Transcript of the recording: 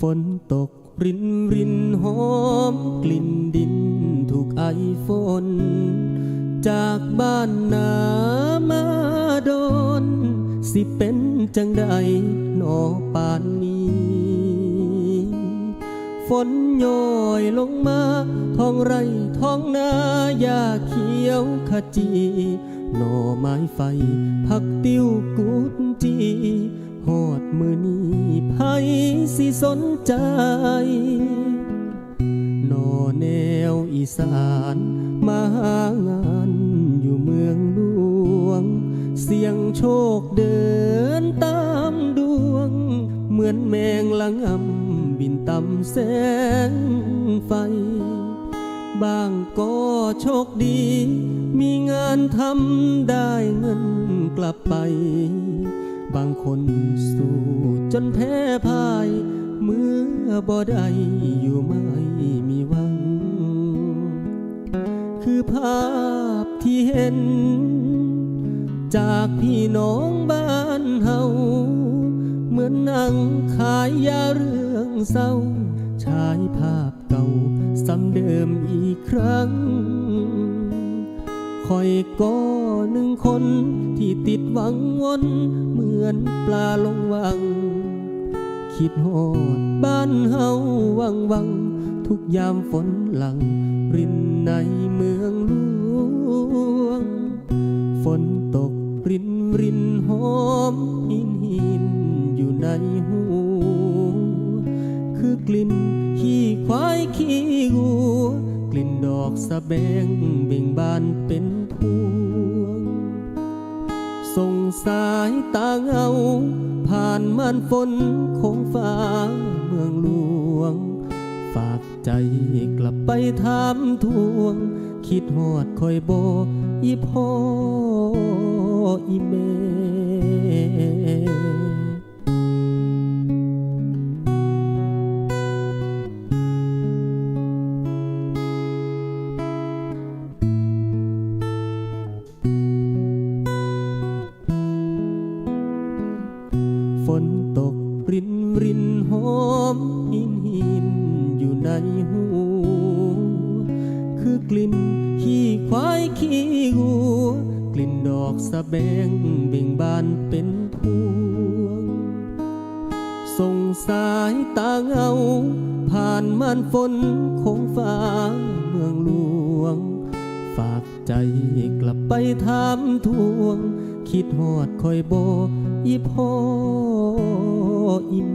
ฝนตกรินรินหอมกลิ่นดินถูกไอฝน จากบ้านนามาโดน สิเป็นจังใดหนอปานนี้ ฝนโยอยลงมาท้องไรท้องนาหญ้าเขียวขจี หน่อไม้ไฟ ผักติ้วกุ สิสนใจนอแนวอีสานมาหางานอยู่เมืองหลวง เสียงโชคเดินตามดวง เหมือนแมงละงอำบินต่ำแสงไฟ บางก็โชคดี มีงานทำได้เงินกลับไป บางคนสู้จนแพ้พ่ายเมื่ อบ่ได้อยู่ไม่มีหวัง คือภาพที่เห็น จากพี่น้องบ้านเฮาเหมือนนังขายยาเรื่องเศร้าฉายภาพเก่าซ้ำเดิมอีกครั้งคอยก็หนึ่งคนที่ติดหวังวนเหมือนปลาลงวัง คิดฮอดบ้านเฮาวังวัง ทุกยามฝนหลัง รินในเมืองหลวง ฝนตกรินรินหอมหินหินอยู่ในหู คือกลิ่นขี้ควายขี้งูกลิ่นดอกสะแบงเบ่งบานเป็น ส่งสายตาเงา ผ่านม่านฝนคงฟ้าเมืองหลวง ฝากใจกลับไปถามทวง คิดหอดคอยโบอีพ่ออีเม นตกรินรินหอมหินหินอยู่ในหู คือกลิ่นขี้ควายขี้งูกลิ่นดอกสะแบงเบ่งบานเป็นพวง ส่งสายตาเงา ผ่านม่านฝนคงฟ้าเมืองหลวง ฝากใจกลับไปถามทวง คิดหอดคอยโบอีพ่อ อีเม